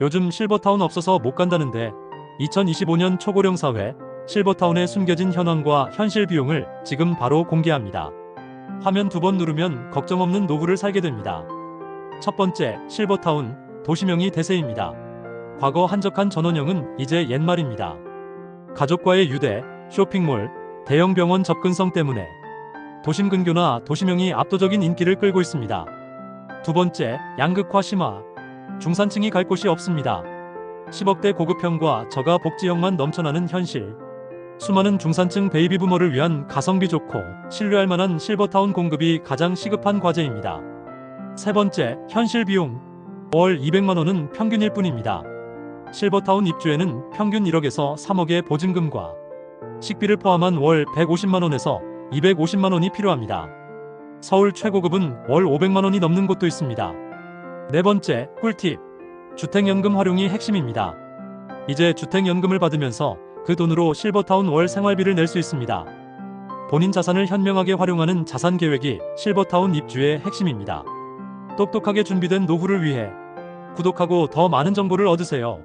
요즘 실버타운 없어서 못 간다는데 2025년 초고령 사회 실버타운에 숨겨진 현황과 현실 비용을 지금 바로 공개합니다. 화면 두 번 누르면 걱정 없는 노후를 살게 됩니다. 첫 번째, 실버타운 도시명이 대세입니다. 과거 한적한 전원형은 이제 옛말입니다. 가족과의 유대, 쇼핑몰, 대형 병원 접근성 때문에 도심 근교나 도시명이 압도적인 인기를 끌고 있습니다. 두 번째, 양극화 심화. 중산층이 갈 곳이 없습니다. 10억대 고급형과 저가 복지형만 넘쳐나는 현실. 수많은 중산층 베이비 부머를 위한 가성비 좋고 신뢰할 만한 실버타운 공급이 가장 시급한 과제입니다. 세 번째, 현실 비용. 월 200만 원은 평균일 뿐입니다. 실버타운 입주에는 평균 1억에서 3억의 보증금과 식비를 포함한 월 150만 원에서 250만 원이 필요합니다. 서울 최고급은 월 500만 원이 넘는 곳도 있습니다. 네 번째, 꿀팁. 주택연금 활용이 핵심입니다. 이제 주택연금을 받으면서 그 돈으로 실버타운 월 생활비를 낼 수 있습니다. 본인 자산을 현명하게 활용하는 자산 계획이 실버타운 입주의 핵심입니다. 똑똑하게 준비된 노후를 위해 구독하고 더 많은 정보를 얻으세요.